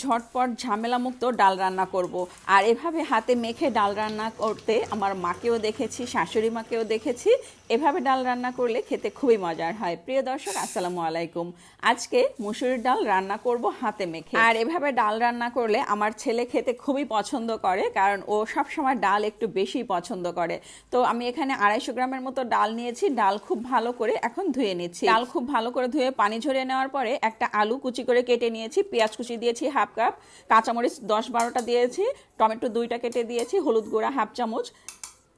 ঝটপট ঝামেলামুক্ত ডাল রান্না করব। আর এভাবে হাতে মেখে ডাল রান্না করতে আমার মাকেও দেখেছি, শাশুড়ি মাকেও দেখেছি। এভাবে ডাল রান্না করলে খেতে খুবই মজার হয়। প্রিয় দর্শক, আসসালামু আলাইকুম। আজকে মুসুরির ডাল রান্না করব হাতে মেখে। আর এভাবে ডাল রান্না করলে আমার ছেলে খেতে খুবই পছন্দ করে, কারণ ও সবসময় ডাল একটু বেশি পছন্দ করে। তো আমি এখানে আড়াইশো গ্রামের মতো ডাল নিয়েছি। ডাল খুব ভালো করে এখন ধুয়ে নিচ্ছি। ডাল খুব ভালো করে ধুয়ে পানি ঝরিয়ে নেওয়ার পরে একটা আলু কুচি করে কেটে নিয়েছি, পেঁয়াজ কুচি দিয়েছি হাফ কাপ কাঁচামরিচ দশ বারোটা দিয়েছি, টমেটো দুইটা কেটে দিয়েছি, হলুদ গুঁড়া হাফ চামচ,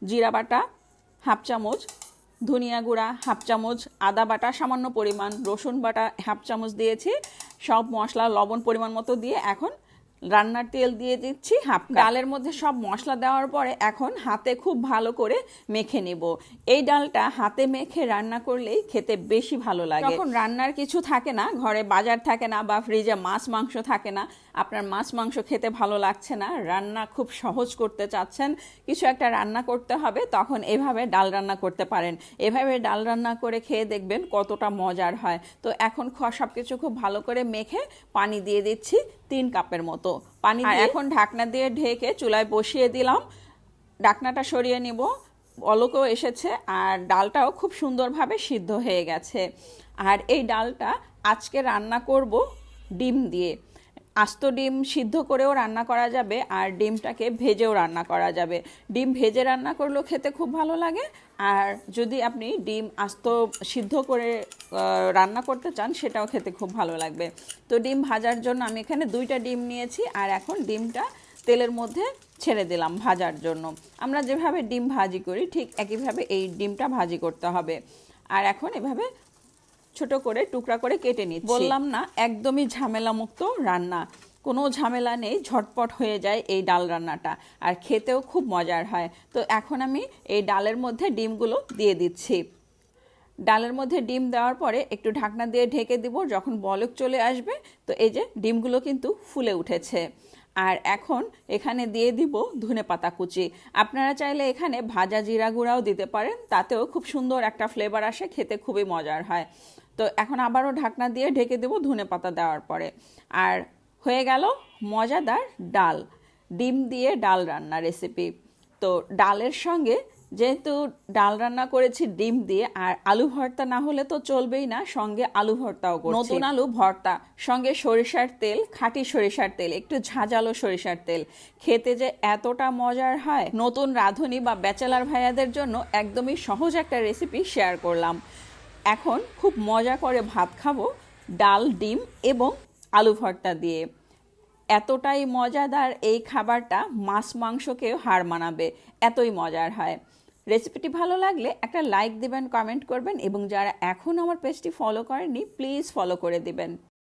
জিরা বাটা হাফ চামচ, ধনিয়া গুঁড়া হাফ চামচ, আদা বাটা সামান্য পরিমাণ, রসুন বাটা হাফ চামচ দিয়েছি, সব মশলা লবণ পরিমাণ মতো দিয়ে এখন রান্নার তেল দিয়ে দিচ্ছি হাফ ডালের মধ্যে সব মশলা দেওয়ার পরে এখন হাতে খুব ভালো করে মেখে নেব। এই ডালটা হাতে মেখে রান্না করলেই খেতে বেশি ভালো লাগে। যখন রান্নার কিছু থাকে না ঘরে বাজার থাকে না বা ফ্রিজে মাছ মাংস থাকে না আপনার মাছ মাংস খেতে ভালো লাগছে না রান্না খুব সহজ করতে চাচ্ছেন কিছু একটা রান্না করতে হবে তখন এভাবে ডাল রান্না করতে পারেন। এভাবে ডাল রান্না করে খেয়ে দেখবেন কতটা মজার হয়। তো এখন সব কিছু খুব ভালো করে মেখে পানি দিয়ে দিচ্ছি। তিন কাপের মতো। পানি এখন ঢাকনা দিয়ে ঢেকে চুলায় বসিয়ে দিলাম। ঢাকনাটা সরিয়ে নিব। অলকও এসেছে আর ডালটাও খুব সুন্দরভাবে সিদ্ধ হয়ে গেছে। আর এই ডালটা আজকে রান্না করব ডিম দিয়ে। আস্ত ডিম সিদ্ধ করেও রান্না করা যাবে আর ডিমটাকে ভেজেও রান্না করা যাবে। ডিম ভেজে রান্না করলেও খেতে খুব ভালো লাগে। আর যদি আপনি ডিম আস্ত সিদ্ধ করে রান্না করতে চান, সেটাও খেতে খুব ভালো লাগবে। তো ডিম ভাজার জন্য আমি এখানে দুইটা ডিম নিয়েছি আর এখন ডিমটা তেলের মধ্যে ছেড়ে দিলাম ভাজার জন্য। আমরা যেভাবে ডিম ভাজি করি, ঠিক একইভাবে এই ডিমটা ভাজি করতে হবে। আর এখন এভাবে ছোট করে, টুকরা করে কেটে নিচ্ছি। বললাম না, একদমই ঝামেলা মুক্ত রান্না। কোনো ঝামেলা নেই, ঝটপট হয়ে যায় এই ডাল রান্নাটা। আর খেতেও খুব মজার হয়। তো এখন আমি এই ডালের মধ্যে ডিমগুলো দিয়ে দিচ্ছি। ডালের মধ্যে ডিম দেওয়ার পরে একটু ঢাকনা দিয়ে ঢেকে দিব, যখন বলক চলে আসবে, তো এই যে ডিমগুলো কিন্তু ফুলে উঠেছে। আর এখন এখানে দিয়ে দিব ধনে পাতা কুচি। আপনারা চাইলে এখানে ভাজা জিরা গুঁড়াও দিতে পারেন, তাতেও খুব সুন্দর একটা ফ্লেভার আসে, খেতে খুবই মজার হয়। তো এখন আবারও ঢাকনা দিয়ে ঢেকে দেবো ধনে পাতা দেওয়ার পরে। আর হয়ে গেল মজাদার ডাল ডিম দিয়ে ডাল রান্না রেসিপি তো ডালের সঙ্গে যেহেতু ডাল রান্না করেছি ডিম দিয়ে আর আলু ভর্তা না হলে তো চলবেই না সঙ্গে আলু ভর্তাও করছি। নতুন আলু ভর্তা। সঙ্গে সরিষার তেল খাঁটি সরিষার তেল একটু ঝাঁঝালো সরিষার তেল। খেতে যে এতটা মজার হয়। নতুন রাঁধুনি বা ব্যাচেলার ভাইয়াদের জন্য একদমই সহজ একটা রেসিপি শেয়ার করলাম। এখন খুব মজা করে ভাত খাব, ডাল, ডিম এবং আলু ভর্তা দিয়ে। এতটাই মজাদার এই খাবারটা মাছ মাংসকেও হার মানাবে, এতই মজার হয়। রেসিপিটি ভালো লাগলে একটা লাইক দিবেন, কমেন্ট করবেন এবং যারা এখন আমার পেজটি ফলো করেনি প্লিজ ফলো করে দিবেন।